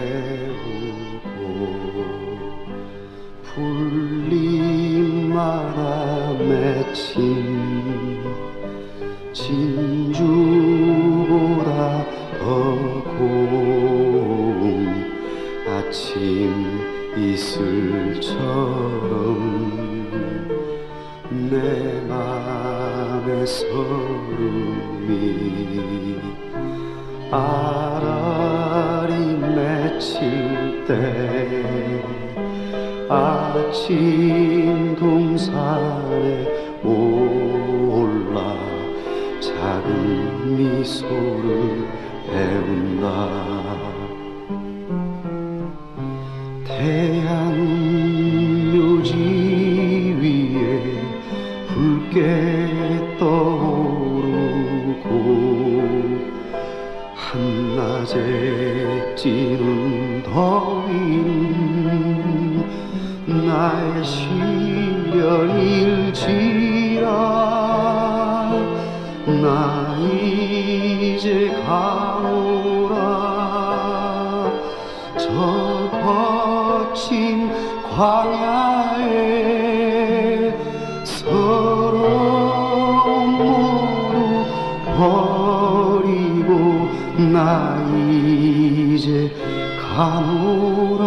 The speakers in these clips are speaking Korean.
배우고 풀림마다 맺힌 진주보다 더 고운 아침 이슬처럼 내 맘의 서름이 아라리 맺힐 때 아침 동산에 올라 작은 미소를 배운다. 태양 묘지 위에 붉게 떠 한낮에 찌는 더위는 나의 시련일지라. 나 이제 가노라. 저 거친 광야에 서러움 모두 나 이제 가노라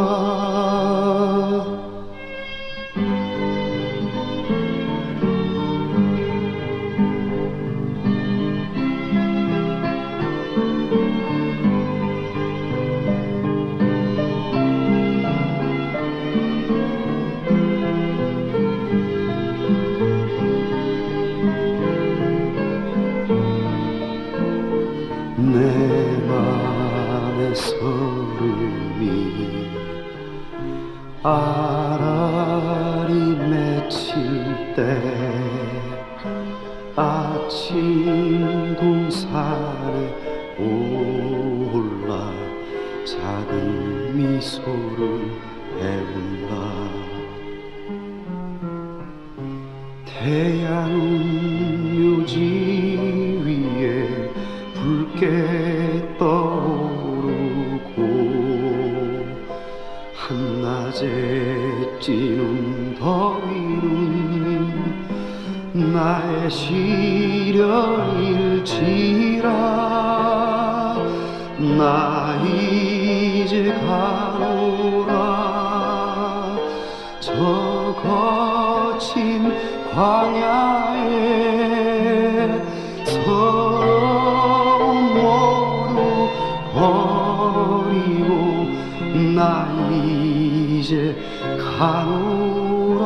내 맘의 서름이 아라리 맺힐 때 아침 동산에 올라 작은 미소를 배운다. 태양 묘 한낮에 찌는 더위는 나의 시련일지라. 나 이제 가노라. 저 거친 광야에 이제 가노라.